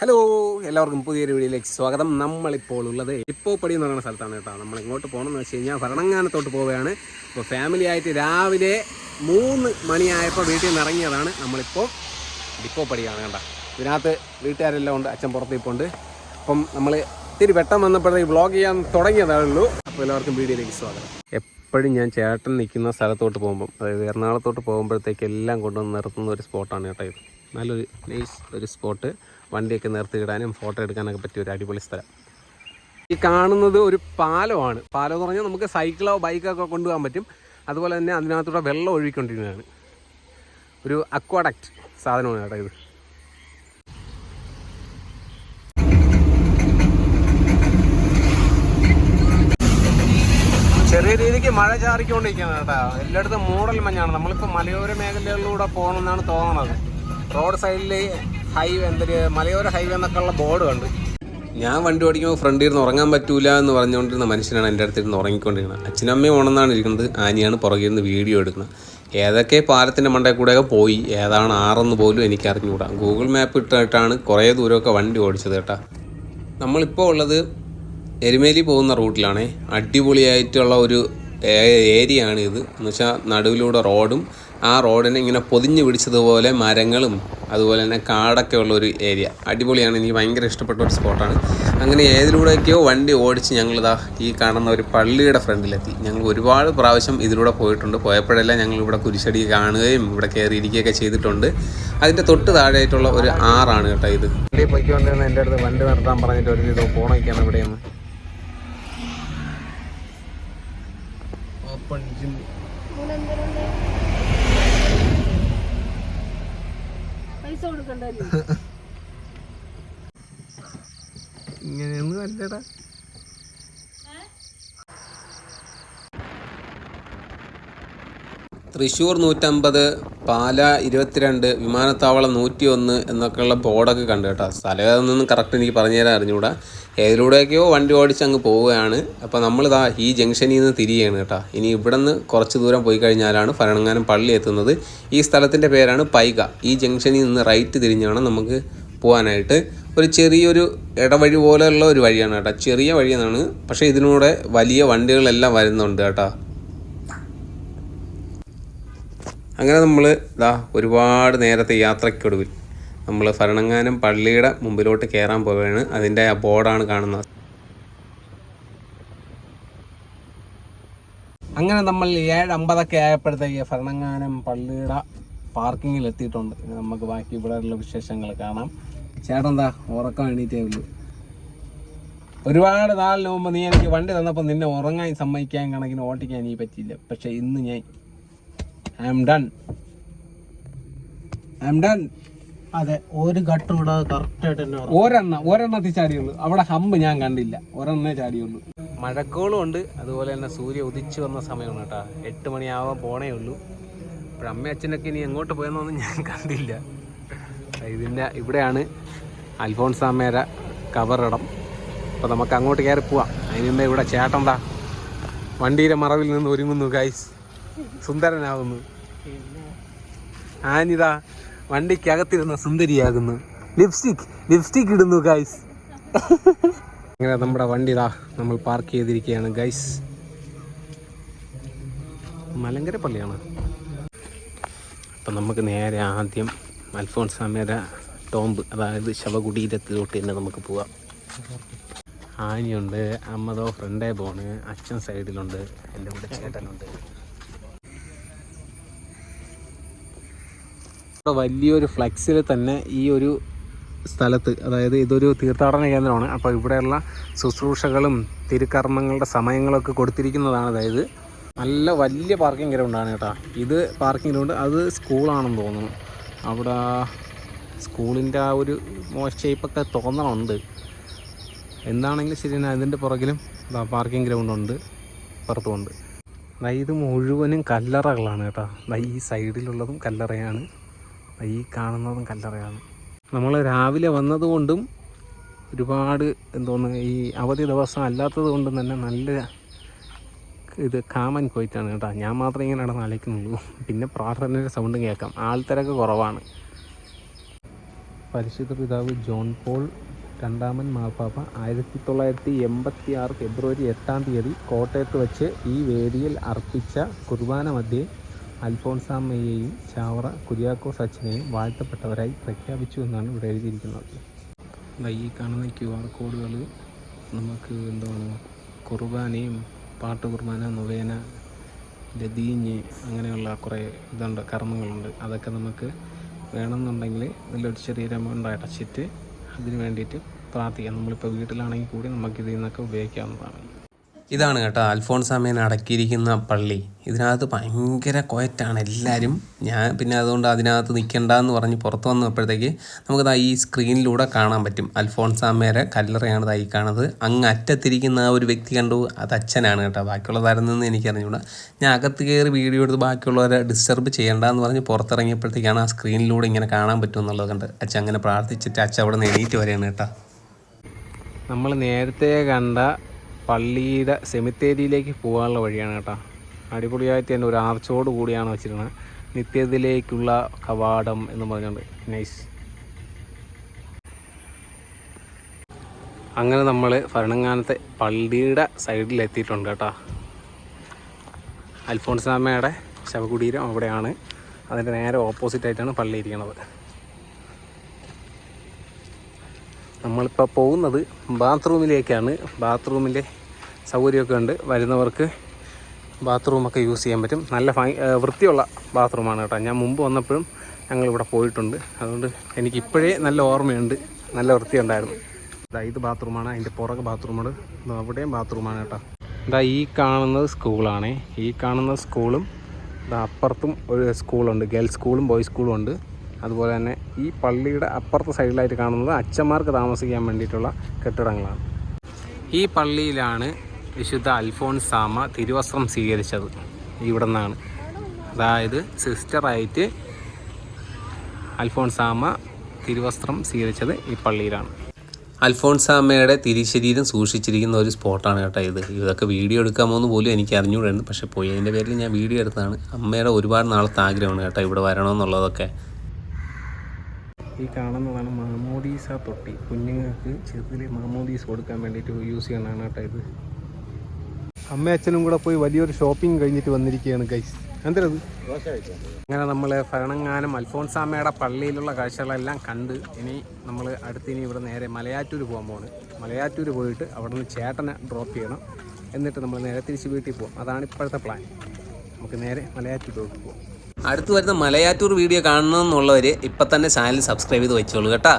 Hello എല്ലാവർക്കും പുതിയൊരു വീഡിയോയിലേക്ക് സ്വാഗതം. നമ്മളിപ്പോൾ ഉള്ളത് ഇപ്പോൾ പടി എന്ന് പറയുന്ന സ്ഥലത്താണ് കേട്ടോ. നമ്മൾ ഇങ്ങോട്ട് പോകണമെന്ന് വെച്ച് കഴിഞ്ഞാൽ ഭരണങ്ങാനത്തോട്ട് പോവുകയാണ്. അപ്പോൾ ഫാമിലി ആയിട്ട് രാവിലെ മൂന്ന് മണിയായപ്പോൾ വീട്ടിൽ നിന്ന് ഇറങ്ങിയതാണ്. നമ്മളിപ്പോൾ ഇപ്പോൾ പടിയാണ് കേട്ടോ ഇതിനകത്ത് വീട്ടുകാരെല്ലാം ഉണ്ട് അച്ഛൻ പുറത്ത് ഉണ്ട്. അപ്പം നമ്മൾ ഇത്തിരി വെട്ടം വന്നപ്പോഴത്തേക്ക് വ്ളോഗ് ചെയ്യാൻ തുടങ്ങിയതേ ഉള്ളൂ അപ്പോൾ എല്ലാവർക്കും വീഡിയോയിലേക്ക് സ്വാഗതം. എപ്പോഴും ഞാൻ ചേട്ടൻ നിൽക്കുന്ന സ്ഥലത്തോട്ട് പോകുമ്പം അതായത് എറണാകുളത്തോട്ട് പോകുമ്പോഴത്തേക്ക് എല്ലാം കൊണ്ടുവന്ന് നിർത്തുന്ന ഒരു സ്പോട്ടാണ് കേട്ടോ ഇത്. നല്ലൊരു നൈസ് ഒരു സ്പോട്ട് വണ്ടിയൊക്കെ നിർത്തിയിടാനും ഫോട്ടോ എടുക്കാനൊക്കെ പറ്റിയ ഒരു അടിപൊളി സ്ഥലം. ഈ കാണുന്നത് ഒരു പാലമാണ്. പാലം എന്ന് പറഞ്ഞാൽ നമുക്ക് സൈക്കിളോ ബൈക്കോ ഒക്കെ കൊണ്ടുപോകാൻ പറ്റും. അതുപോലെ തന്നെ അതിനകത്തൂടെ വെള്ളം ഒഴുകിക്കൊണ്ടിരുന്നതാണ് ഒരു അക്വാഡക്റ്റ് സാധനമാണ് കേട്ടോ ഇത്. ചെറിയ രീതിക്ക് മഴ ചാറിക്കൊണ്ടിരിക്കുകയാണ് കേട്ടോ. എല്ലായിടത്തും മൂടൽ മഞ്ഞാണ്. നമ്മളിപ്പോൾ മലയോര മേഖലകളിലൂടെ പോകണമെന്നാണ് തോന്നുന്നത് റോഡ് സൈഡിൽ ഹൈവേ എന്തൊരു മലയോര ഹൈവേ എന്നൊക്കെ ഉള്ള ബോർഡ് കണ്ട്. ഞാൻ വണ്ടി ഓടിക്കുമ്പോൾ ഫ്രണ്ടിൽ ഇരുന്ന് ഉറങ്ങാൻ പറ്റൂല എന്ന് പറഞ്ഞുകൊണ്ടിരുന്ന മനുഷ്യനാണ് എന്റെ അടുത്തിരുന്ന് ഉറങ്ങിക്കൊണ്ടിരിക്കുന്നത്. അച്ഛനും അമ്മയും ഇരിക്കുന്നത്. ആനിയാണ് പുറകിൽ നിന്ന് വീഡിയോ എടുക്കുന്നത്. ഏതൊക്കെ പാലത്തിന്റെ മണ്ടയിൽ കൂടെയൊക്കെ പോയി ഏതാണ് ആറെന്ന് പോലും എനിക്ക് അറിഞ്ഞുകൂടാ ഗൂഗിൾ മാപ്പ് ഇട്ടിട്ടാണ് കുറേ ദൂരമൊക്കെ വണ്ടി ഓടിച്ചത് കേട്ടാ. നമ്മളിപ്പോൾ ഉള്ളത് എരുമേലി പോകുന്ന റൂട്ടിലാണേ. അടിപൊളിയായിട്ടുള്ള ഒരു ഏരിയ ആണ് ഇത്. എന്ന് വെച്ചാൽ നടുവിലൂടെ റോഡും ആ റോഡിനെ ഇങ്ങനെ പൊതിഞ്ഞു പിടിച്ചതുപോലെ മരങ്ങളും അതുപോലെ തന്നെ കാടൊക്കെ ഉള്ള ഒരു ഏരിയ. അടിപൊളിയാണ്. എനിക്ക് ഭയങ്കര ഇഷ്ടപ്പെട്ട ഒരു സ്പോട്ടാണ്. അങ്ങനെ ഏതിലൂടെയൊക്കെയോ വണ്ടി ഓടിച്ച് ഞങ്ങളിതാ ഈ കാണുന്ന ഒരു പള്ളിയുടെ ഫ്രണ്ടിലെത്തി. ഞങ്ങൾ ഒരുപാട് പ്രാവശ്യം ഇതിലൂടെ പോയിട്ടുണ്ട്. പോയപ്പോഴെല്ലാം ഞങ്ങൾ ഇവിടെ കുരിശടി കാണുകയും ഇവിടെ കയറിയിരിക്കുകയൊക്കെ ചെയ്തിട്ടുണ്ട്. അതിന്റെ തൊട്ട് താഴെയായിട്ടുള്ള ഒരു ആറാണ് കേട്ടോ ഇത്. വണ്ടി പൊയ്ക്കൊണ്ടിരുന്ന എന്റെ അടുത്ത് വണ്ടി നിർത്താൻ പറഞ്ഞിട്ട് ഒരു ഇത് പോണൊക്കെയാണ് ഇവിടെയെന്ന്. Open gym. പൈസ കൊടുക്കണ്ടല്ലോ? ഇങ്ങനെയൊന്നും അല്ലടാ. തൃശ്ശൂർ നൂറ്റമ്പത് പാല ഇരുപത്തിരണ്ട് വിമാനത്താവളം നൂറ്റി ഒന്ന് എന്നൊക്കെയുള്ള ബോർഡൊക്കെ കണ്ടു കേട്ടോ. സ്ഥലം അതൊന്നും കറക്റ്റ് എനിക്ക് പറഞ്ഞു തരാൻ അറിഞ്ഞുകൂടാ. ഏതിലൂടെയൊക്കെയോ വണ്ടി ഓടിച്ച് അങ്ങ് പോവുകയാണ്. അപ്പോൾ നമ്മളിതാ ഈ ജംഗ്ഷനിൽ നിന്ന് തിരികെയാണ് കേട്ടോ. ഇനി ഇവിടെ നിന്ന് കുറച്ച് ദൂരം പോയി കഴിഞ്ഞാലാണ് ഭരണങ്ങാനം പള്ളി എത്തുന്നത്. ഈ സ്ഥലത്തിന്റെ പേരാണ് പൈക. ഈ ജംഗ്ഷനിൽ നിന്ന് റൈറ്റ് തിരിഞ്ഞാണ് നമുക്ക് പോകാനായിട്ട് ഒരു ചെറിയൊരു ഇടവഴി പോലെയുള്ള ഒരു വഴിയാണ് കേട്ടോ. ചെറിയ വഴിയാണ് പക്ഷേ ഇതിലൂടെ വലിയ വണ്ടികളെല്ലാം വരുന്നുണ്ട് കേട്ടോ. അങ്ങനെ നമ്മൾ ഇതാ ഒരുപാട് നേരത്തെ യാത്രയ്ക്കൊടുവിൽ നമ്മൾ ഭരണങ്ങാനം പള്ളിയുടെ മുമ്പിലോട്ട് കയറാൻ പോവുകയാണ്. അതിന്റെ ആ ബോർഡാണ് കാണുന്നത്. അങ്ങനെ നമ്മൾ ഏഴ് അമ്പതൊക്കെ ആയപ്പോഴത്തേക്ക് ഭരണങ്ങാനം പള്ളിയുടെ പാർക്കിങ്ങിൽ എത്തിയിട്ടുണ്ട്. നമുക്ക് ബാക്കി ഇവിടെയുള്ള വിശേഷങ്ങൾ കാണാം. ചേട്ടൻ എന്താ ഉറക്കം എണീറ്റേ ഉള്ളൂ. ഒരുപാട് നാളിന് മുമ്പ് നീ എനിക്ക് വണ്ടി തന്നപ്പോൾ നിന്നെ ഉറങ്ങാൻ സമ്മതിക്കാൻ കണക്കിന് ഓട്ടിക്കാൻ നീ പറ്റിയില്ല. പക്ഷേ ഇന്ന് ഞാൻ I'm done I'm done അതെ ഒരു ഘട്ടം ഇവിടെ കറക്റ്റ് ആയിട്ട് തന്നെ ഒരെണ്ണ ഒരെണ്ണത്തിൽ ചാടിയുള്ളൂ അവിടെ ഹമ്പ് ഞാൻ കണ്ടില്ല. ഒരെണ്ണേ ചാടിയുള്ളൂ. മഴക്കോളും ഉണ്ട്. അതുപോലെ തന്നെ സൂര്യ ഉദിച്ചു വന്ന സമയമാണ് കേട്ടോ. എട്ട് മണിയാവാൻ പോണേ ഉള്ളൂ. അപ്പോൾ അമ്മ അച്ഛനൊക്കെ ഇനി എങ്ങോട്ട് പോയെന്നൊന്നും ഞാൻ കണ്ടില്ല. ഇതിന്റെ ഇവിടെയാണ് അൽഫോൺസാമേര കവറിടം അപ്പോൾ നമുക്ക് അങ്ങോട്ട് കയറി പോവാം. അതിന് മുമ്പേ ഇവിടെ ചേട്ടണ്ട വണ്ടിയുടെ മറവിൽ നിന്ന് ഒരുങ്ങുന്നു ഗൈസ് സുന്ദരനാകുന്നു ആനിത വണ്ടിക്കകത്തിരുന്ന സുന്ദരിയാകുന്നു. ലിപ്സ്റ്റിക് ലിപ്സ്റ്റിക് ഇടുന്നു ഗൈസ് അങ്ങനെ നമ്മുടെ വണ്ടി ഇതാ നമ്മൾ പാർക്ക് ചെയ്തിരിക്കുകയാണ് ഗൈസ് മലങ്കര പള്ളിയാണ്. അപ്പം നമുക്ക് നേരെ ആദ്യം അൽഫോൺസാമയുടെ ടോംബ് അതായത് ശവകുടീരത്തിലോട്ട് തന്നെ നമുക്ക് പോവാം. ആനിയുണ്ട് അമ്മതോ ഫ്രണ്ടേ പോണ് അച്ഛൻ സൈഡിലുണ്ട് എന്റെ കൂടെ ചേട്ടനുണ്ട്. ഇവിടെ വലിയൊരു ഫ്ലെക്സിൽ തന്നെ ഈ ഒരു സ്ഥലത്ത് അതായത് ഇതൊരു തീർത്ഥാടന കേന്ദ്രമാണ്. അപ്പോൾ ഇവിടെയുള്ള ശുശ്രൂഷകളും തിരുക്കർമ്മങ്ങളുടെ സമയങ്ങളൊക്കെ കൊടുത്തിരിക്കുന്നതാണ് അതായത് നല്ല വലിയ പാർക്കിംഗ് ഗ്രൗണ്ടാണ് കേട്ടോ. ഇത് പാർക്കിംഗ് ഗ്രൗണ്ട് അത് സ്കൂളാണെന്ന് തോന്നുന്നു. അവിടെ സ്കൂളിന്റെ ആ ഒരു ഷേപ്പൊക്കെ തോന്നണമുണ്ട് എന്താണെങ്കിലും ശരി തന്നെ അതിന്റെ പുറകിലും പാർക്കിംഗ് ഗ്രൗണ്ടുണ്ട് പുറത്തുമുണ്ട്. ഇത് മുഴുവനും കല്ലറകളാണ് കേട്ടോ. ഈ സൈഡിലുള്ളതും കല്ലറയാണ്. ഈ കാണുന്നതും കല്ലറയാണ്. നമ്മൾ രാവിലെ വന്നതുകൊണ്ടും ഒരുപാട് എന്തോന്ന് ഈ അവധി ദിവസം അല്ലാത്തത് കൊണ്ടും തന്നെ നല്ല ഇത് കാമൻ പോയിട്ടാണ് കേട്ടോ. ഞാൻ മാത്രമേ ഇങ്ങനെ നടന്ന് അലയ്ക്കുന്നുള്ളൂ പിന്നെ പ്രാർത്ഥനയുടെ സൗണ്ടും കേൾക്കാം. ആൾത്തിരക്ക് കുറവാണ്. പരിശുദ്ധ പിതാവ് ജോൺ പോൾ രണ്ടാമൻ മാർപ്പാപ്പ ആയിരത്തി തൊള്ളായിരത്തി എൺപത്തി ആറ് ഫെബ്രുവരി എട്ടാം തീയതി കോട്ടയത്ത് വെച്ച് ഈ വേദിയിൽ അർപ്പിച്ച കുർബാന മധ്യേ അൽഫോൺസാമ്മയെയും ചാവറ കുര്യാക്കോസ് സച്ചിനെയും വാഴ്ത്തപ്പെട്ടവരായി പ്രഖ്യാപിച്ചു എന്നാണ് ഇവിടെ എഴുതിയിരിക്കുന്നത്. ഈ കാണുന്ന ക്യു ആർ കോഡുകൾ നമുക്ക് എന്താണ്? കുർബാനയും പാട്ട് കുർബാന നൊവേന ലതീഞ്ഞ് അങ്ങനെയുള്ള കുറേ ഇതുണ്ട് കർമ്മങ്ങളുണ്ട്. അതൊക്കെ നമുക്ക് വേണമെന്നുണ്ടെങ്കിൽ ഇതിലൊരു ചെറിയൊരു എമൗണ്ട് അടച്ചിട്ട് അതിന് വേണ്ടിയിട്ട് പ്രാർത്ഥിക്കാം. നമ്മളിപ്പോൾ വീട്ടിലാണെങ്കിൽ കൂടി നമുക്കിതിൽ നിന്നൊക്കെ ഉപയോഗിക്കാവുന്നതാണ്. ഇതാണ് കേട്ടോ അൽഫോൺസാമേനെ അടക്കിയിരിക്കുന്ന പള്ളി. ഇതിനകത്ത് ഭയങ്കര കൊയറ്റാണ് എല്ലാവരും ഞാൻ പിന്നെ അതുകൊണ്ട് അതിനകത്ത് നിൽക്കണ്ടെന്ന് പറഞ്ഞ് പുറത്ത് വന്നപ്പോഴത്തേക്ക് നമുക്കത് ഈ സ്ക്രീനിലൂടെ കാണാൻ പറ്റും. അൽഫോൺസാമേരെ കല്ലറയാണ് ഇതായി കാണുന്നത്. അങ്ങ് അറ്റത്തിരിക്കുന്ന ആ ഒരു വ്യക്തി കണ്ടു അത് അച്ഛനാണ് കേട്ടോ. ബാക്കിയുള്ളതായിരുന്നെന്ന് എനിക്കറിഞ്ഞൂടാ. ഞാൻ അകത്ത് കയറി വീഡിയോ എടുത്ത് ബാക്കിയുള്ളവരെ ഡിസ്റ്റർബ് ചെയ്യണ്ടെന്ന് പറഞ്ഞ് പുറത്തിറങ്ങിയപ്പോഴത്തേക്കാണ് ആ സ്ക്രീനിലൂടെ ഇങ്ങനെ കാണാൻ പറ്റും എന്നുള്ളത് കണ്ട് അച്ഛൻ അങ്ങനെ പ്രാർത്ഥിച്ചിട്ട് അച്ഛൻ അവിടെ നിന്ന് എണീറ്റ് വരെയാണ് കേട്ടോ. നമ്മൾ നേരത്തെ കണ്ട പള്ളിയുടെ സെമിത്തേരിയിലേക്ക് പോകാനുള്ള വഴിയാണ് കേട്ടോ. അടിപൊളിയായിട്ട് തന്നെ ഒരു ആർച്ചോട് കൂടിയാണ് വെച്ചിരുന്നത് നിത്യത്തിലേക്കുള്ള കവാടം എന്ന് പറഞ്ഞുകൊണ്ട്. നൈസ് അങ്ങനെ നമ്മൾ ഭരണങ്ങാനത്തെ പള്ളിയുടെ സൈഡിൽ എത്തിയിട്ടുണ്ട് കേട്ടോ. അൽഫോൺസാമ്മയുടെ ശവകുടീരം അവിടെയാണ്. അതിന്റെ നേരെ ഓപ്പോസിറ്റ് ആയിട്ടാണ് പള്ളി ഇരിക്കുന്നത്. നമ്മളിപ്പോൾ പോകുന്നത് ബാത്റൂമിലേക്കാണ്. ബാത്റൂമിന്റെ സൗകര്യമൊക്കെ ഉണ്ട്. വരുന്നവർക്ക് ബാത്റൂമൊക്കെ യൂസ് ചെയ്യാൻ പറ്റും. നല്ല വൃത്തിയുള്ള ബാത്റൂമാണ് കേട്ടോ. ഞാൻ മുമ്പ് വന്നപ്പോഴും ഞങ്ങളിവിടെ പോയിട്ടുണ്ട്. അതുകൊണ്ട് എനിക്കിപ്പോഴേ നല്ല ഓർമ്മയുണ്ട്. നല്ല വൃത്തിയുണ്ടായിരുന്നു. ഇതാ ഇത് ബാത്റൂമാണ് അതിന്റെ പുറകെ ബാത്റൂമാണ് അവിടെയും ബാത്റൂമാണ് കേട്ടോ. ഇതാ ഈ കാണുന്നത് സ്കൂളാണേ ഈ കാണുന്ന സ്കൂളും അപ്പുറത്തും ഒരു സ്കൂളുണ്ട് ഗേൾസ് സ്കൂളും ബോയ്സ് സ്കൂളും ഉണ്ട്. അതുപോലെ തന്നെ ഈ പള്ളിയുടെ അപ്പുറത്തെ സൈഡിലായിട്ട് കാണുന്നത് അച്ഛന്മാർക്ക് താമസിക്കാൻ വേണ്ടിയിട്ടുള്ള കെട്ടിടങ്ങളാണ്. ഈ പള്ളിയിലാണ് വിശുദ്ധ അൽഫോൺസാമ തിരുവസ്ത്രം സ്വീകരിച്ചത്. ഇവിടെ നിന്നാണ് അതായത് സിസ്റ്ററായിട്ട് അൽഫോൺസാമ തിരുവസ്ത്രം സ്വീകരിച്ചത് ഈ പള്ളിയിലാണ്. അൽഫോൺസാമ്മയുടെ തിരിശരീരം സൂക്ഷിച്ചിരിക്കുന്ന ഒരു സ്പോട്ടാണ് കേട്ടോ ഇത്. ഇതൊക്കെ വീഡിയോ എടുക്കാമോ എന്ന് പോലും എനിക്ക് അറിഞ്ഞുകൂടായിരുന്നു പക്ഷേ പോയി അതിന്റെ പേരിൽ ഞാൻ വീഡിയോ എടുത്തതാണ്. അമ്മയുടെ ഒരുപാട് നാളത്തെ ആഗ്രഹമാണ് കേട്ടോ ഇവിടെ വരണമെന്നുള്ളതൊക്കെ. ഈ കാണുന്നതാണ് മാമോദീസ തൊട്ടി. കുഞ്ഞുങ്ങൾക്ക് ചെറുതിൽ മാമോദീസ് കൊടുക്കാൻ വേണ്ടിയിട്ട് യൂസ് ചെയ്യണതാണ് കേട്ടോ ഇത്. അമ്മ അച്ഛനും കൂടെ പോയി വലിയൊരു ഷോപ്പിംഗ് കഴിഞ്ഞിട്ട് വന്നിരിക്കുകയാണ് ഗൈസ് എന്തരത് അങ്ങനെ നമ്മൾ ഭരണങ്ങാനം അൽഫോൺസാമ്മയുടെ പള്ളിയിലുള്ള കാഴ്ചകളെല്ലാം കണ്ട് ഇനി നമ്മൾ അടുത്തിനി ഇവിടെ നേരെ മലയാറ്റൂർ പോകാൻ പോകണം മലയാറ്റൂർ പോയിട്ട് അവിടെ നിന്ന് ചേട്ടനെ ഡ്രോപ്പ് ചെയ്യണം. എന്നിട്ട് നമ്മൾ നേരെ തിരിച്ച് വീട്ടിൽ പോകും അതാണ് ഇപ്പോഴത്തെ പ്ലാൻ നമുക്ക് നേരെ മലയാറ്റൂർ പോകാം അടുത്ത് വരുന്ന മലയാറ്റൂർ വീഡിയോ കാണണമെന്നുള്ളവർ ഇപ്പം തന്നെ ചാനൽ സബ്സ്ക്രൈബ് ചെയ്ത് വെച്ചോളൂ കേട്ടോ.